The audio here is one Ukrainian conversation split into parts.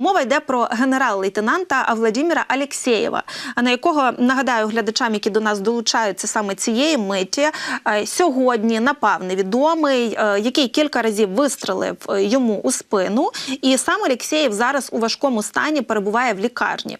Мова йде про генерал-лейтенанта Владіміра Алєксєєва, на якого нагадаю глядачам, які до нас долучаються саме цієї миті. е, Сьогодні напав невідомий, е, який кілька разів вистрелив е, йому у спину, і сам Алєксєєв зараз у важкому стані перебуває в лікарні.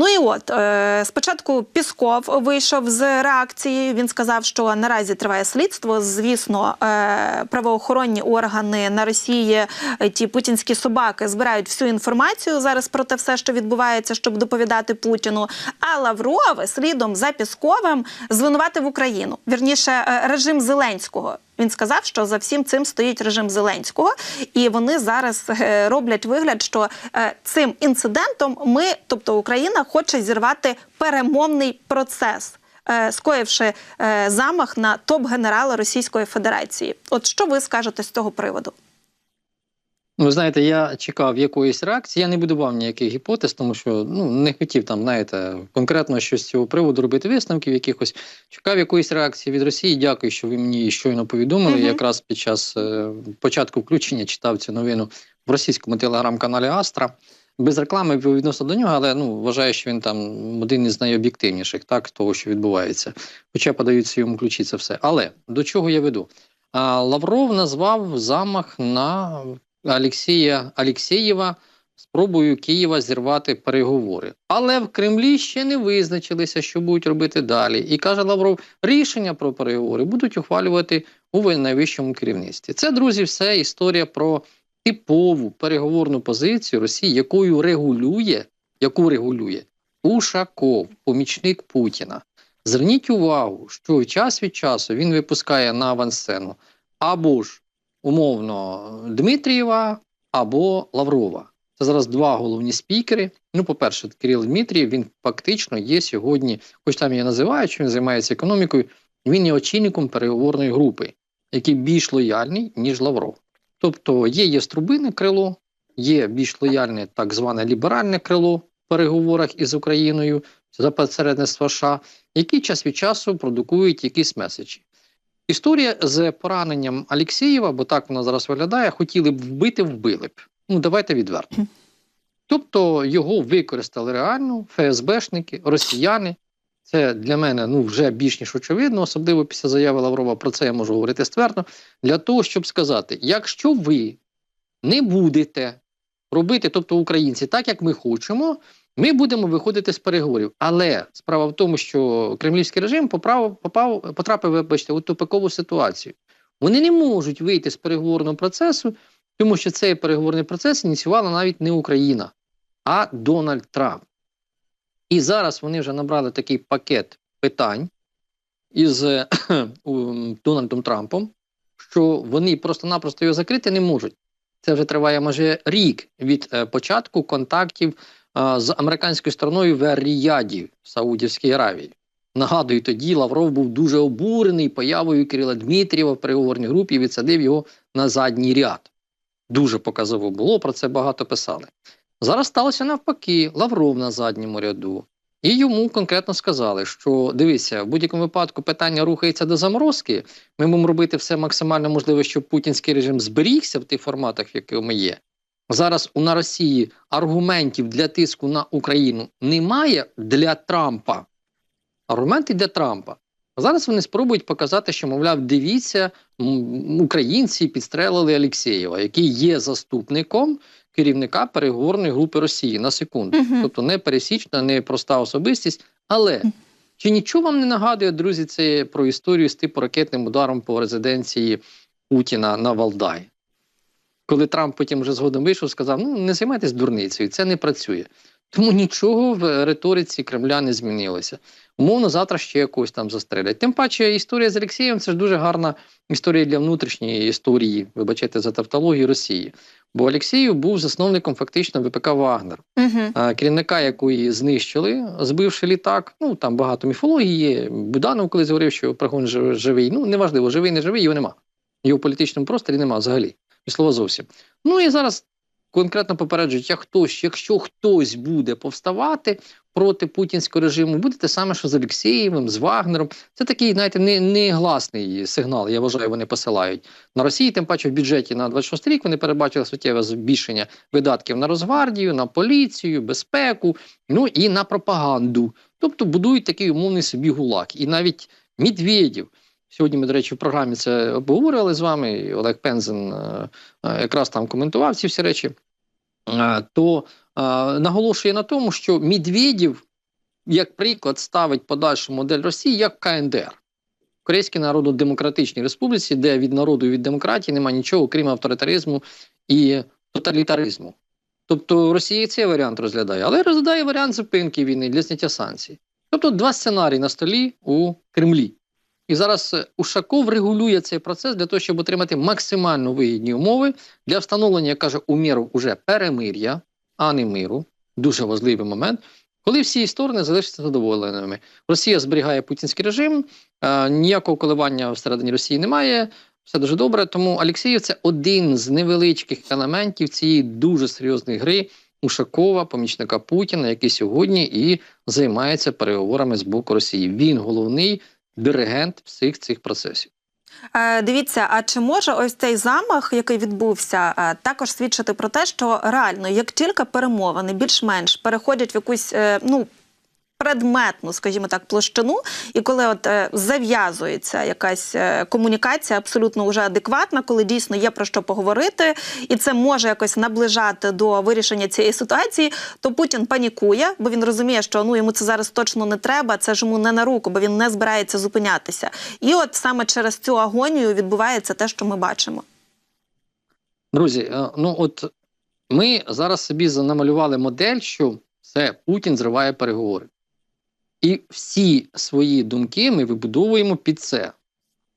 Ну і от е, спочатку Пісков вийшов з реакцією. Він сказав, що наразі триває слідство. Звісно, е, правоохоронні органи на Росії, е, ті путінські собаки, збирають всю інформацію зараз про те все, що відбувається, щоб доповідати Путіну. А Лавров слідом за Пісковим звинуватив Україну. Вірніше, режим Зеленського. Він сказав, що за всім цим стоїть режим Зеленського, і вони зараз е, роблять вигляд, що е, цим інцидентом ми, тобто Україна, хоче зірвати перемовний процес, е, скоївши замах на топ-генерала Російської Федерації. От що ви скажете з цього приводу? Ну, Ви знаєте, я чекав якоїсь реакції. Я не будував ніяких гіпотез, тому що ну не хотів там, знаєте, конкретно щось з цього приводу робити висновків якихось. Чекав якоїсь реакції від Росії. Дякую, що ви мені щойно повідомили. Мгм. Якраз під час е, початку включення читав цю новину в російському телеграм-каналі Астра. Без реклами відносно до нього, але ну вважаю, що він там один із найоб'єктивніших, так того, що відбувається. Хоча подаються йому ключі це все. Але до чого я веду? Лавров назвав замах на Алексія Алексєєва спробою Києва зірвати переговори. Але в Кремлі ще не визначилися, що будуть робити далі. І каже Лавров, рішення про переговори будуть ухвалювати у найвищому керівництві. Це, друзі, все історія про типову переговорну позицію Росії, якою регулює, яку регулює Ушаков, помічник Путіна. Зверніть увагу, що час від часу він випускає на авансцену або ж умовно Дмитрієва або Лаврова. Це зараз два головні спікери. Ну, по-перше, Кирил Дмитрієв, він фактично є сьогодні, хоч там я називаю, що він займається економікою, він є очільником переговорної групи, який більш лояльний, ніж Лавров. Тобто є єструбине крило, є більш лояльне так зване ліберальне крило в переговорах із Україною за посередництва США, які час від часу продукують якісь меседжі. Історія з пораненням Алєксєєва, бо так вона зараз виглядає, хотіли б вбити, вбили б. Ну, давайте відверто. Тобто його використали реально ФСБшники, росіяни. Це для мене ну, вже більш ніж очевидно, особливо після заяви Лаврова. Про це я можу говорити ствердно. Для того, щоб сказати, якщо ви не будете робити, тобто українці, так як ми хочемо, ми будемо виходити з переговорів. Але справа в тому, що кремлівський режим поправ, попав, потрапив, вибачте, у тупикову ситуацію. Вони не можуть вийти з переговорного процесу, тому що цей переговорний процес ініціювала навіть не Україна, а Дональд Трамп. І зараз вони вже набрали такий пакет питань із е, Дональдом Трампом, що вони просто-напросто його закрити не можуть. Це вже триває майже рік від е, початку контактів з американською стороною в Ріяді в Саудівській Аравії. Нагадую, тоді Лавров був дуже обурений появою Кирила Дмитрієва в переговорній групі і відсадив його на задній ряд. Дуже показово було, про це багато писали. Зараз сталося навпаки, Лавров на задньому ряду. І йому конкретно сказали, що дивися, в будь-якому випадку питання рухається до заморозки. Ми будемо робити все максимально можливе, щоб путінський режим зберігся в тих форматах, в яких ми є. Зараз у на Росії аргументів для тиску на Україну немає для Трампа. Аргументи для Трампа. Зараз вони спробують показати, що, мовляв, дивіться, українці підстрелили Алєксєєва, який є заступником керівника переговорної групи Росії на секунду. Мгм. Тобто не пересічна, не проста особистість. Але чи нічого вам не нагадує, друзі, це про історію з типу ракетним ударом по резиденції Путіна на Валдай? Коли Трамп потім вже згодом вийшов, сказав: ну не займайтесь дурницею, це не працює. Тому нічого в риториці Кремля не змінилося. Умовно, завтра ще якогось там застрелять. Тим паче, історія з Олексієм це ж дуже гарна історія для внутрішньої історії, вибачайте за тавтологію Росії. Бо Олексіїв був засновником фактично ВПК Вагнер, Угу. керівника якої знищили, збивши літак. Ну там багато міфології є. Буданов колись говорив, що Пригон живий. Ну неважливо, живий, не живий, його нема. Його в політичному просторі нема взагалі. І слова зовсім. Ну і зараз конкретно попереджують, як хтось, якщо хтось буде повставати проти путінського режиму, буде те саме, що з Олексієвим, з Вагнером. Це такий, знаєте, не, негласний сигнал. Я вважаю, вони посилають на Росії. Тим паче в бюджеті на 26 рік вони передбачили суттєве збільшення видатків на Росгвардію, на поліцію, безпеку, ну і на пропаганду. Тобто будують такий умовний собі гулаг. І навіть Медведєв. Сьогодні ми, до речі, в програмі це обговорювали з вами. і Олег Пензен е, е, якраз там коментував ці всі речі. Е, То наголошує на тому, що Медведєв, як приклад, ставить подальшу модель Росії як КНДР. Корейській Народно-Демократичній Республіці, де від народу і від демократії немає нічого, крім авторитаризму і тоталітаризму. Тобто Росія цей варіант розглядає, але розглядає варіант зупинки війни для зняття санкцій. Тобто два сценарії на столі у Кремлі. І зараз е, Ушаков регулює цей процес для того, щоб отримати максимально вигідні умови для встановлення, як каже Умєров, уже перемир'я, а не миру. Дуже важливий момент, коли всі сторони залишаться задоволеними. Росія зберігає путінський режим, е, ніякого коливання всередині Росії немає. Все дуже добре. Тому Алексєєв це один з невеличких елементів цієї дуже серйозної гри Ушакова, помічника Путіна, який сьогодні і займається переговорами з боку Росії. Він головний диригент всіх цих процесів. Е, Дивіться, а чи може ось цей замах, який відбувся, е, також свідчити про те, що реально, як тільки перемовини більш-менш переходять в якусь е, ну. Предметну, скажімо так, площину, і коли от е, зав'язується якась е, комунікація абсолютно вже адекватна, коли дійсно є про що поговорити, і це може якось наближати до вирішення цієї ситуації, то Путін панікує, бо він розуміє, що ну йому це зараз точно не треба, це ж йому не на руку, бо він не збирається зупинятися. І от саме через цю агонію відбувається те, що ми бачимо. Друзі, е, ну от ми зараз собі намалювали модель, що все, Путін зриває переговори. І всі свої думки ми вибудовуємо під це.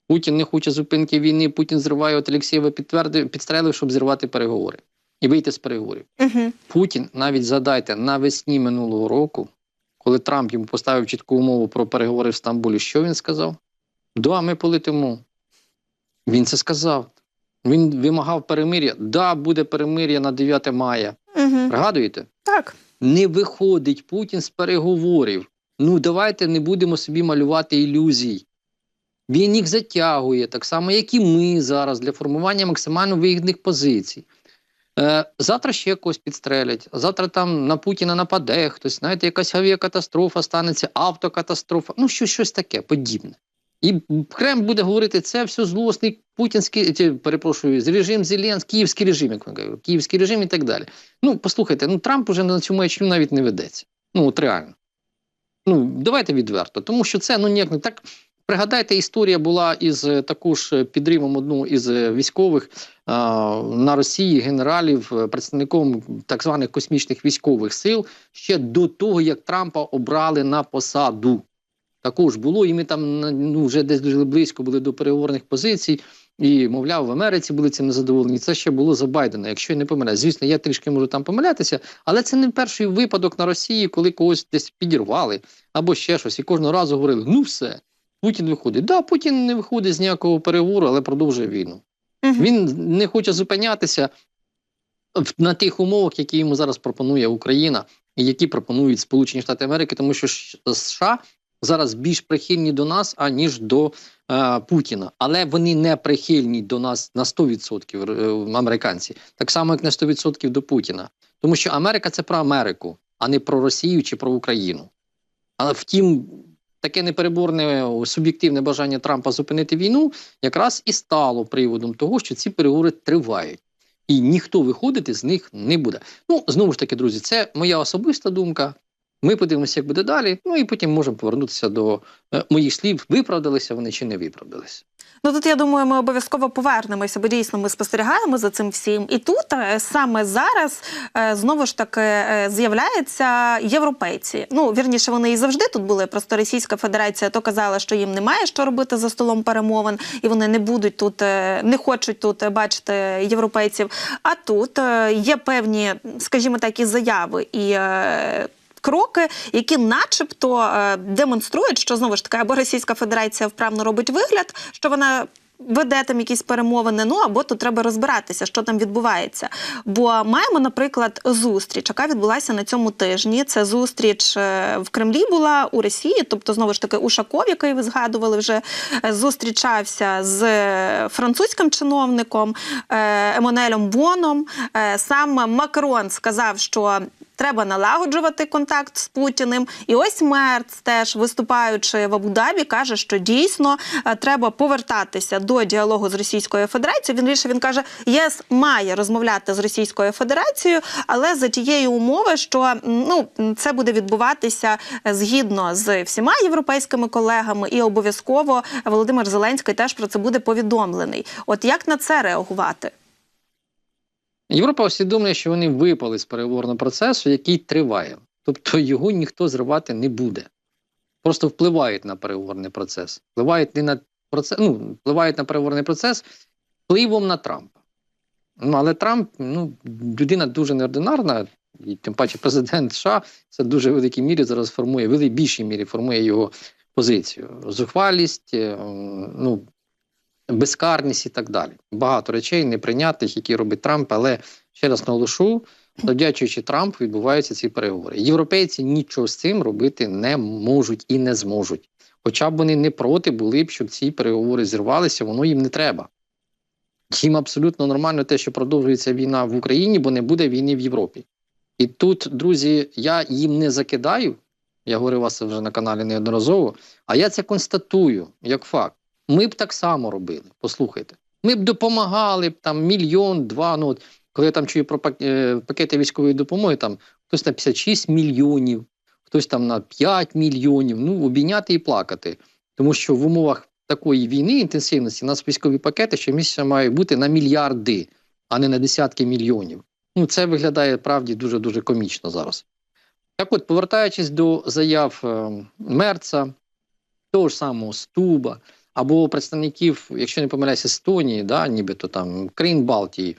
Путін не хоче зупинки війни, Путін зриває от Олексєєва підтвердив, підстрелив, щоб зірвати переговори і вийти з переговорів. Угу. Путін, навіть згадайте, навесні минулого року, коли Трамп йому поставив чітку умову про переговори в Стамбулі, що він сказав? Да, ми полетимо. Він це сказав. Він вимагав перемир'я. Да, буде перемир'я на 9 мая. Угу. Пригадуєте? Так. Не виходить Путін з переговорів. Ну давайте не будемо собі малювати ілюзій. Він їх затягує, так само, як і ми зараз, для формування максимально вигідних позицій. Е, завтра ще когось підстрелять, завтра там на Путіна нападе хтось, знаєте, якась авіакатастрофа станеться, автокатастрофа, ну що, щось таке подібне. І Кремль буде говорити, це все злосний путінський, ті, перепрошую, режим Зеленський, київський режим, як ми кажемо, київський режим і так далі. Ну, послухайте, ну Трамп уже на цю маячню навіть не ведеться. Ну, от реально. Ну, давайте відверто, тому що це ну ніяк не так. Пригадайте, історія була із е, також підривом одного із е, військових а, на Росії генералів, е, представником так званих космічних військових сил ще до того, як Трампа обрали на посаду. Також було, і ми там ну, вже десь дуже близько були до переговорних позицій. І, мовляв, в Америці були цим незадоволені. Це ще було за Байдена, якщо я не помиляюсь. Звісно, я трішки можу там помилятися, але це не перший випадок на Росії, коли когось десь підірвали або ще щось. І кожного разу говорили: ну все, Путін виходить. Да, Путін не виходить з ніякого переговору, але продовжує війну. Угу. Він не хоче зупинятися на тих умовах, які йому зараз пропонує Україна, і які пропонують Сполучені Штати Америки, тому що США зараз більш прихильні до нас, аніж до е, Путіна. Але вони не прихильні до нас на 100% е, американці, так само як на 100% до Путіна. Тому що Америка це про Америку, а не про Росію чи про Україну. Але втім, таке непереборне суб'єктивне бажання Трампа зупинити війну якраз і стало приводом того, що ці переговори тривають. І ніхто виходити з них не буде. Ну, знову ж таки, друзі, це моя особиста думка. Ми подивимося, як буде далі. Ну і потім можемо повернутися до е, моїх слів, виправдалися вони чи не виправдалися. Ну тут я думаю, ми обов'язково повернемося, бо дійсно ми спостерігаємо за цим всім. І тут е, саме зараз е, знову ж таки з'являються європейці. Ну вірніше, вони і завжди тут були. Просто Російська Федерація то казала, що їм немає що робити за столом перемовин, і вони не будуть тут, не хочуть тут бачити європейців. А тут є певні, скажімо так, і заяви і. Кроки, які, начебто, е, демонструють, що знову ж таки або Російська Федерація вправно робить вигляд, що вона веде там якісь перемовини. Ну або тут треба розбиратися, що там відбувається. Бо маємо, наприклад, зустріч, яка відбулася на цьому тижні. Це зустріч е, в Кремлі була у Росії, тобто знову ж таки Ушаков, який ви згадували, вже е, зустрічався з французьким чиновником е, Еммануелем Боном. Сам Макрон сказав, що. Треба налагоджувати контакт з Путіним. І ось Мерц, теж виступаючи в Абу-Дабі, каже, що дійсно е, треба повертатися до діалогу з Російською Федерацією. Він більше він каже, ЄС має розмовляти з Російською Федерацією, але за тієї умови, що ну це буде відбуватися е, згідно з всіма європейськими колегами, і обов'язково Володимир Зеленський теж про це буде повідомлений. От як на це реагувати? Європа усвідомлює, що вони випали з переговорного процесу, який триває. Тобто його ніхто зривати не буде. Просто впливають на переговорний процес. Впливають не на процес, ну, впливають на переговорний процес впливом на Трампа. Ну, але Трамп, ну, людина дуже неординарна, і тим паче президент США це дуже в великій мірі зараз формує, в більшій мірі формує його позицію. Зухвалість, е, ну, безкарність і так далі. Багато речей неприйнятних, які робить Трамп, але ще раз наголошу, завдячуючи Трампу, відбуваються ці переговори. Європейці нічого з цим робити не можуть і не зможуть. Хоча б вони не проти були б, щоб ці переговори зірвалися, воно їм не треба. Їм абсолютно нормально те, що продовжується війна в Україні, бо не буде війни в Європі. І тут, друзі, я їм не закидаю. Я говорив вас вже на каналі неодноразово, а я це констатую як факт. Ми б так само робили. Послухайте. Ми б допомагали б там мільйон, два. Ну от коли я там чую про е, пакети військової допомоги, там хтось на 56 мільйонів, хтось там на 5 мільйонів. Ну обійняти і плакати. Тому що в умовах такої війни інтенсивності у нас військові пакети щомісяця мають бути на мільярди, а не на десятки мільйонів. Ну це виглядає правді дуже дуже комічно зараз. Так от, повертаючись до заяв е, Мерца, того ж самого Стуба, або представників, якщо не помиляюся, Естонії, да, нібито там країн Балтії,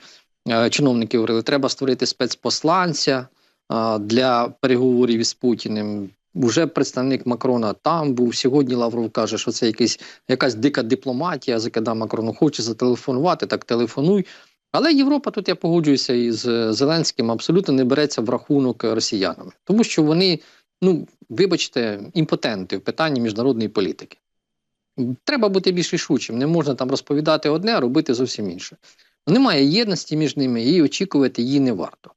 е, чиновники говорили, треба створити спецпосланця е, для переговорів із Путіним. Уже представник Макрона там був. Сьогодні Лавров каже, що це якийсь, якась дика дипломатія, закида Макрону хоче зателефонувати, так телефонуй. Але Європа тут я погоджуюся із Зеленським, абсолютно не береться в рахунок росіянами, тому що вони, ну вибачте, імпотенти в питанні міжнародної політики. Треба бути більш рішучим. Не можна там розповідати одне, а робити зовсім інше. Немає єдності між ними і очікувати її не варто.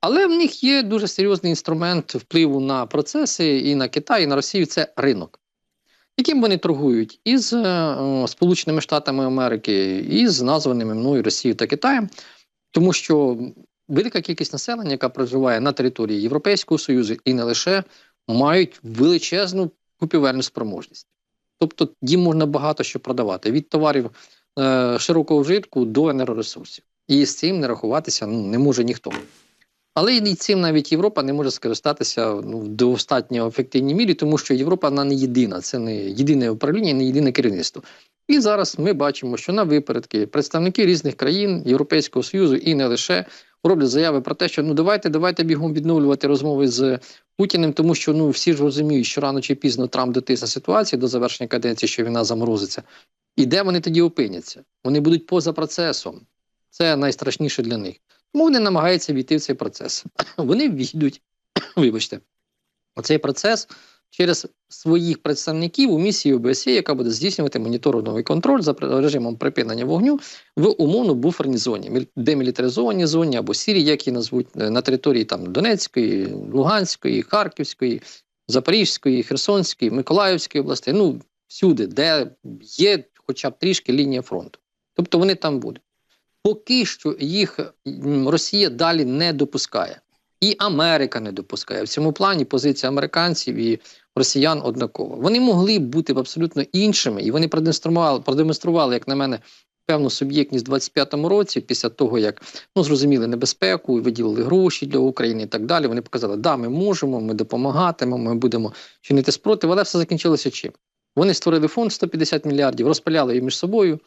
Але в них є дуже серйозний інструмент впливу на процеси і на Китай, і на Росію це ринок, яким вони торгують із е, Сполученими Штатами Америки, і з названими мною Росією та Китаєм, тому що велика кількість населення, яка проживає на території Європейського Союзу і не лише, мають величезну купівельну спроможність. Тобто їм можна багато що продавати від товарів е, широкого вжитку до енергоресурсів. І з цим не рахуватися ну, не може ніхто. Але і цим навіть Європа не може скористатися ну, в достатньо ефективній мірі, тому що Європа вона не єдина, це не єдине управління, не єдине керівництво. І зараз ми бачимо, що на випередки представники різних країн Європейського Союзу і не лише роблять заяви про те, що ну давайте, давайте бігом відновлювати розмови з Путіним, тому що ну всі ж розуміють, що рано чи пізно Трамп дотисне ситуацію до завершення каденції, що війна заморозиться. І де вони тоді опиняться? Вони будуть поза процесом. Це найстрашніше для них. Тому вони намагаються війти в цей процес. Вони війдуть, вибачте, у цей процес через своїх представників у місії ОБСЄ, яка буде здійснювати моніторинговий контроль за режимом припинення вогню в умовно буферній зоні, демілітаризованій зоні або Сірії, як її назвуть, е, на території там Донецької, Луганської, Харківської, Запорізької, Херсонської, Миколаївської областей, ну всюди, де є хоча б трішки лінія фронту. Тобто вони там будуть. Поки що їх Росія далі не допускає. І Америка не допускає. В цьому плані позиція американців і росіян однакова. Вони могли б бути абсолютно іншими, і вони продемонстрували, продемонстрували, як на мене, певну суб'єктність в 25-му році, після того, як ну, зрозуміли небезпеку, виділили гроші для України і так далі. Вони показали, да, ми можемо, ми допомагатимемо, ми будемо чинити спротив, але все закінчилося чим? Вони створили фонд 150 мільярдів, розпиляли її між собою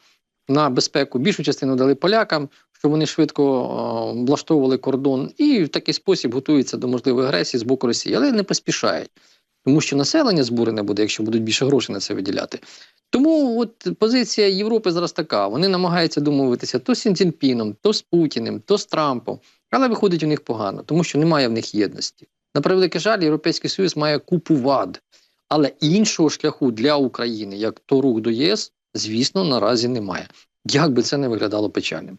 на безпеку. Більшу частину дали полякам, щоб вони швидко о, влаштовували кордон, і в такий спосіб готуються до можливої агресії з боку Росії, але не поспішають. тому що населення збурене буде, якщо будуть більше грошей на це виділяти. Тому от позиція Європи зараз така: вони намагаються домовитися то з Сін Цзіньпіном, то з Путіним, то з Трампом, але виходить у них погано, тому що немає в них єдності. На превеликий жаль, Європейський Союз має купу вад, але іншого шляху для України, як то рух до ЄС, звісно, наразі немає. Як би це не виглядало печальним.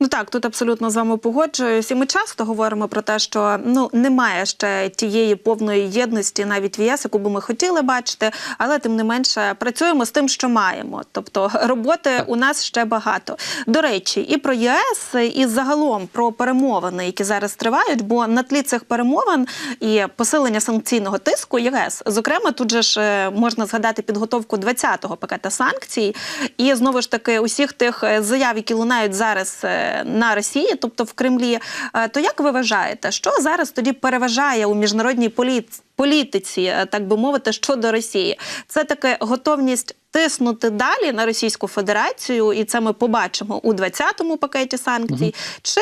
Ну так, тут абсолютно з вами погоджуюсь. І ми часто говоримо про те, що ну немає ще тієї повної єдності, навіть в ЄС, яку би ми хотіли бачити, але тим не менше працюємо з тим, що маємо. Тобто роботи у нас ще багато. До речі, і про ЄС, і загалом про перемовини, які зараз тривають. Бо на тлі цих перемовин і посилення санкційного тиску ЄС, зокрема, тут же ж е, можна згадати підготовку 20-го пакета санкцій, і знову ж таки усіх тих е, заяв, які лунають зараз. Е, на Росії, тобто в Кремлі. Е, То як ви вважаєте, що зараз тоді переважає у міжнародній політиці, е, так би мовити, щодо Росії? Це таке готовність тиснути далі на Російську Федерацію, і це ми побачимо у 20-му пакеті санкцій, Мгм. чи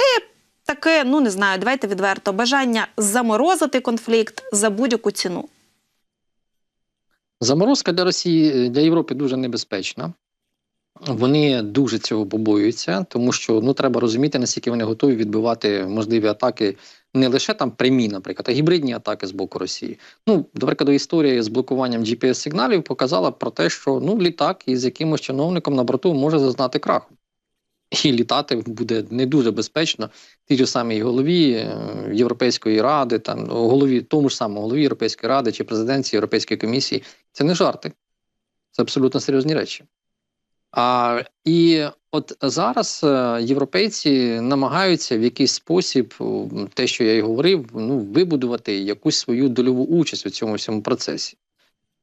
таке, ну не знаю, давайте відверто, бажання заморозити конфлікт за будь-яку ціну? Заморозка для Росії для Європи дуже небезпечна. Вони дуже цього побоюються, тому що ну треба розуміти, наскільки вони готові відбивати можливі атаки не лише там прямі, наприклад, а гібридні атаки з боку Росії. Ну, до прикладу, історія з блокуванням gps сигналів показала про те, що ну літак із якимось чиновником на борту може зазнати краху. І літати буде не дуже безпечно тій ж самій голові е, Європейської ради, там голові тому ж самому голові Європейської ради чи президенції Європейської комісії. Це не жарти, це абсолютно серйозні речі. А, і от зараз е, європейці намагаються в якийсь спосіб, те, що я й говорив, ну, вибудувати якусь свою дольову участь у цьому всьому процесі.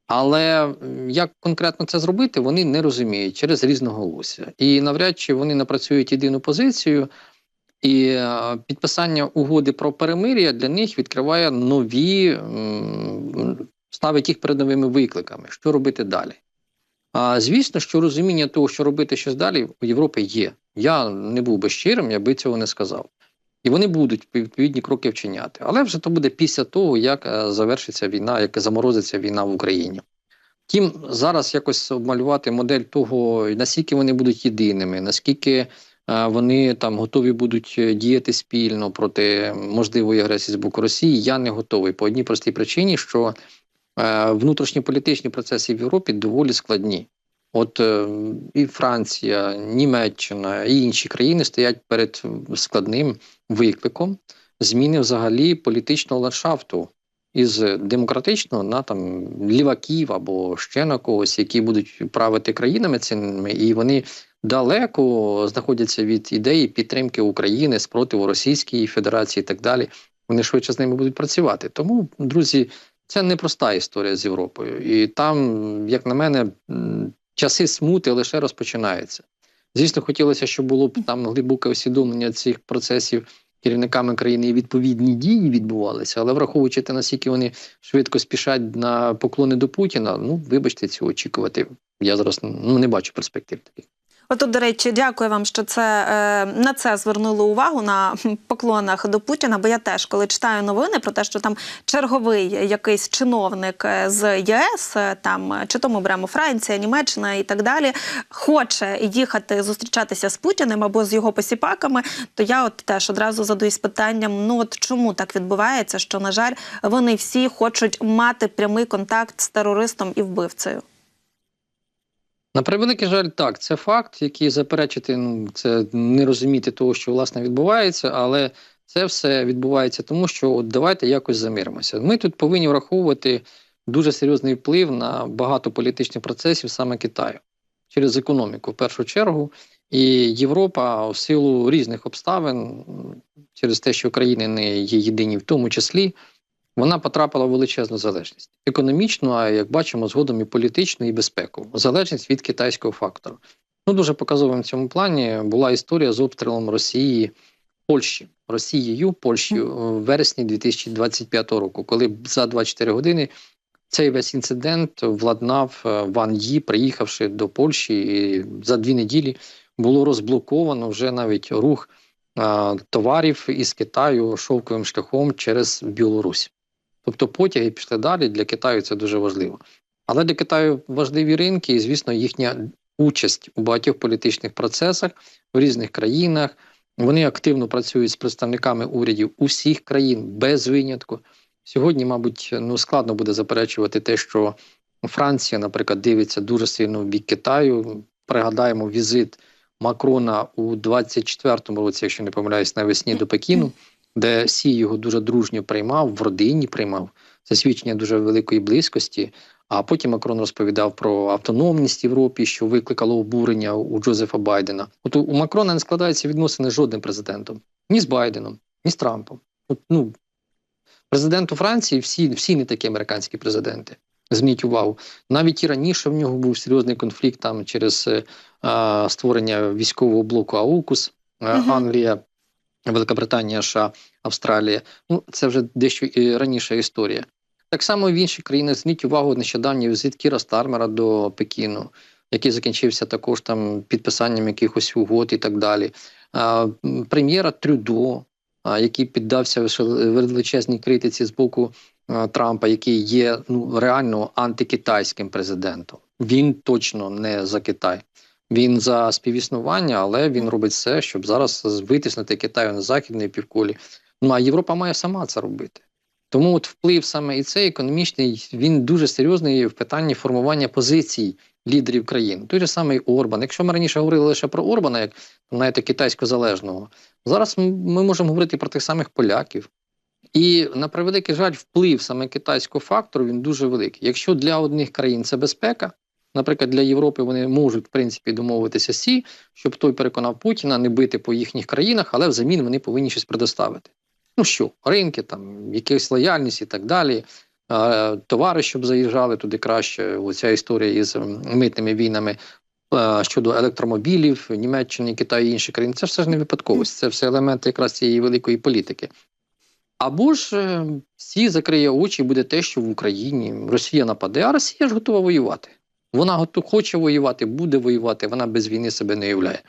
Але як конкретно це зробити, вони не розуміють через різноголосся. І навряд чи вони напрацюють єдину позицію. І е, підписання угоди про перемир'я для них відкриває нові, ставить їх перед новими викликами. Що робити далі? А звісно, що розуміння того, що робити щось далі, у Європи є. Я не був би щирим, я би цього не сказав. І вони будуть відповідні кроки вчиняти. Але вже то буде після того, як е, завершиться війна, як заморозиться війна в Україні. Втім, зараз якось обмалювати модель того, наскільки вони будуть єдиними, наскільки е, вони там готові будуть е, діяти спільно проти можливої агресії з боку Росії, я не готовий по одній простій причині, що внутрішньополітичні процеси в Європі доволі складні. От е, і Франція, Німеччина і інші країни стоять перед складним викликом зміни взагалі політичного ландшафту із демократичного на там ліваків або ще на когось, які будуть правити країнами цими, і вони далеко знаходяться від ідеї підтримки України спротиву Російської Федерації і так далі. Вони швидше з ними будуть працювати. Тому, друзі, це непроста історія з Європою, і там, як на мене, часи смути лише розпочинаються. Звісно, хотілося, щоб було б там глибоке усвідомлення цих процесів керівниками країни і відповідні дії відбувалися, але враховуючи те, наскільки вони швидко спішать на поклони до Путіна, ну вибачте, цього очікувати. Я зараз ну, не бачу перспектив таких. Отут, до речі, дякую вам, що це е, на це звернули увагу на поклонах до Путіна. Бо я теж, коли читаю новини про те, що там черговий якийсь чиновник е, з ЄС, е, там чи то ми беремо Франція, Німеччина і так далі, хоче їхати зустрічатися з Путіним або з його посіпаками, то я от теж одразу задаюсь питанням: ну от чому так відбувається, що на жаль, вони всі хочуть мати прямий контакт з терористом і вбивцею. На превеликий жаль, так, це факт, який заперечити, ну це не розуміти того, що власне відбувається, але це все відбувається тому, що от давайте якось замиримося. Ми тут повинні враховувати дуже серйозний вплив на багато політичних процесів саме Китаю через економіку в першу чергу. І Європа в силу різних обставин, через те, що країни не є єдині, в тому числі, вона потрапила в величезну залежність економічну, а як бачимо, згодом і політичну, і безпекову залежність від китайського фактору. Ну дуже показовим в цьому плані була історія з обстрілом Росії Польщі, Росією Польщею в вересні 2025 року, коли за 24 години цей весь інцидент владнав е, Ван Ї, приїхавши до Польщі, і за дві неділі було розблоковано вже навіть рух е, товарів із Китаю шовковим шляхом через Білорусь. Тобто потяги пішли далі. Для Китаю це дуже важливо. Але для Китаю важливі ринки, і звісно, їхня участь у багатьох політичних процесах в різних країнах. Вони активно працюють з представниками урядів усіх країн без винятку. Сьогодні, мабуть, ну складно буде заперечувати те, що Франція, наприклад, дивиться дуже сильно в бік Китаю. Пригадаємо візит Макрона у 24-му році, якщо не помиляюсь, навесні до Пекіну, де Сі його дуже дружньо приймав, в родині приймав. Це свідчення дуже великої близькості. А потім Макрон розповідав про автономність Європі, що викликало обурення у Джозефа Байдена. От у Макрона не складаються відносини з жодним президентом, ні з Байденом, ні з Трампом. От, ну, президенту Франції всі, всі не такі американські президенти. Зверніть увагу, навіть і раніше в нього був серйозний конфлікт там через е, створення військового блоку АУКУС, е, Мгм. Англія, Великобританія, США, Австралія. Ну це вже дещо і раніша історія. Так само в інших країнах зверніть увагу нещодавній візит Кіра Стармера до Пекіну, який закінчився також там підписанням якихось угод і так далі. А, прем'єра Трюдо, а, який піддався величезній критиці з боку а, Трампа, який є ну реально антикитайським президентом. Він точно не за Китай. Він за співіснування, але він робить все, щоб зараз витиснути Китай на західній півкулі. Ну а Європа має сама це робити. Тому от вплив саме і цей економічний він дуже серйозний в питанні формування позицій лідерів країн. Той же самий Орбан. Якщо ми раніше говорили лише про Орбана, як знаєте, китайсько-залежного, зараз ми можемо говорити про тих самих поляків. І на превеликий жаль, вплив саме китайського фактору він дуже великий. Якщо для одних країн це безпека, наприклад, для Європи вони можуть в принципі домовитися сі, щоб той переконав Путіна не бити по їхніх країнах, але взамін вони повинні щось предоставити. Ну що, ринки, там, якась лояльність і так далі, е, товари, щоб заїжджали туди краще. Оця історія із митними війнами е, щодо електромобілів, Німеччини, Китаю і інших країн. Це все ж не випадковість, це все елементи якраз цієї великої політики. Або ж е, всі закриє очі, буде те, що в Україні Росія нападе, а Росія ж готова воювати. Вона хоче воювати, буде воювати, вона без війни себе не уявляє.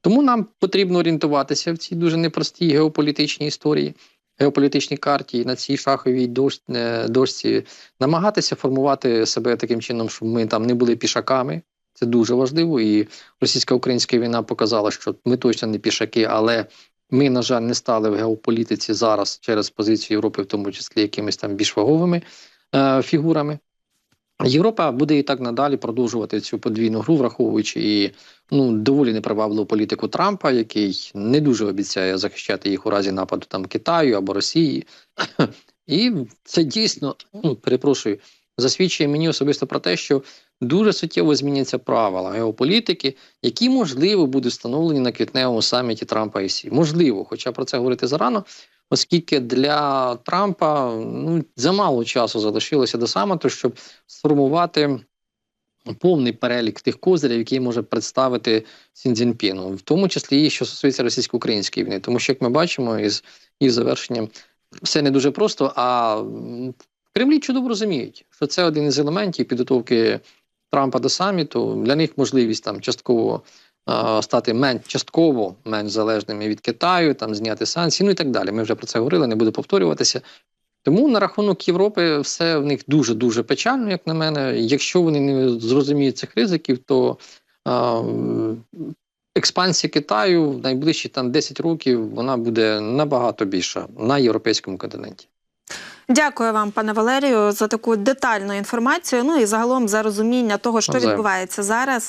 Тому нам потрібно орієнтуватися в цій дуже непростій геополітичній історії, геополітичній карті, на цій шаховій дощ, е, дошці, намагатися формувати себе таким чином, щоб ми там не були пішаками. Це дуже важливо. І російсько-українська війна показала, що ми точно не пішаки, але ми, на жаль, не стали в геополітиці зараз через позицію Європи, в тому числі якимись там більш ваговими е, фігурами. Європа буде і так надалі продовжувати цю подвійну гру, враховуючи і ну доволі непривабливу політику Трампа, який не дуже обіцяє захищати їх у разі нападу там Китаю або Росії. І це дійсно ну, перепрошую, засвідчує мені особисто про те, що дуже суттєво зміняться правила геополітики, які можливо будуть встановлені на квітневому саміті Трампа і Сі. Можливо, хоча про це говорити зарано, оскільки для Трампа ну замало часу залишилося до саміту, щоб сформувати повний перелік тих козирів, які може представити Сін Цзіньпіну, в тому числі і що стосується російсько-української війни, тому що як ми бачимо, із із завершенням все не дуже просто. А в Кремлі чудово розуміють, що це один із елементів підготовки Трампа до саміту. Для них можливість там частково е, стати менш частково менш залежними від Китаю, там зняти санкції, ну і так далі. Ми вже про це говорили, не буду повторюватися. Тому на рахунок Європи все в них дуже дуже печально, як на мене. Якщо вони не зрозуміють цих ризиків, то е, експансія Китаю в найближчі там 10 років вона буде набагато більша на європейському континенті. Дякую вам, пане Валерію, за таку детальну інформацію. Ну і загалом за розуміння того, що відбувається зараз.